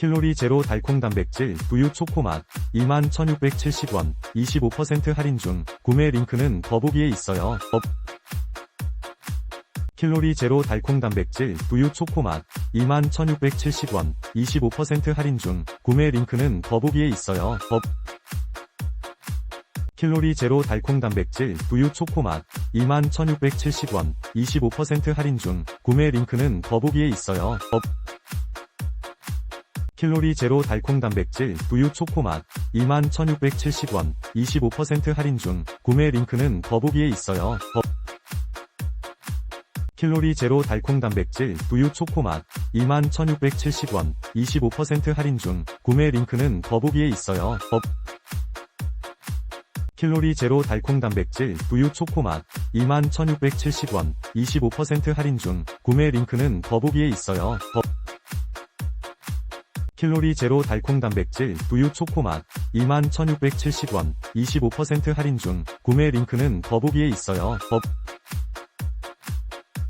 킬로리 제로 달콩 단백질 두유 초코맛 21,670원 25% 할인 중 구매 링크는 더보기에 있어요. 업 킬로리 제로 달콩 단백질 두유 초코맛 21,670원 25% 할인 중 구매 링크는 더보기에 있어요. 업 킬로리 제로 달콩 단백질 두유 초코맛 21,670원 25% 할인 중 구매 링크는 더보기에 있어요. 업 킬로리 제로 달콩 단백질 두유 초코맛 21,670원 25% 할인 중 구매 링크는 더보기에 있어요. 업 킬로리 제로 달콩 단백질 두유 초코맛 21,670원 25% 할인 중 구매 링크는 더보기에 있어요. 업 킬로리 제로 달콩 단백질 두유 초코맛 21,670원 25% 할인 중 구매 링크는 더보기에 있어요. 업 킬로리 제로 달콩 단백질 두유 초코맛 21,670원 25% 할인 중 구매 링크는 더보기에 있어요. 업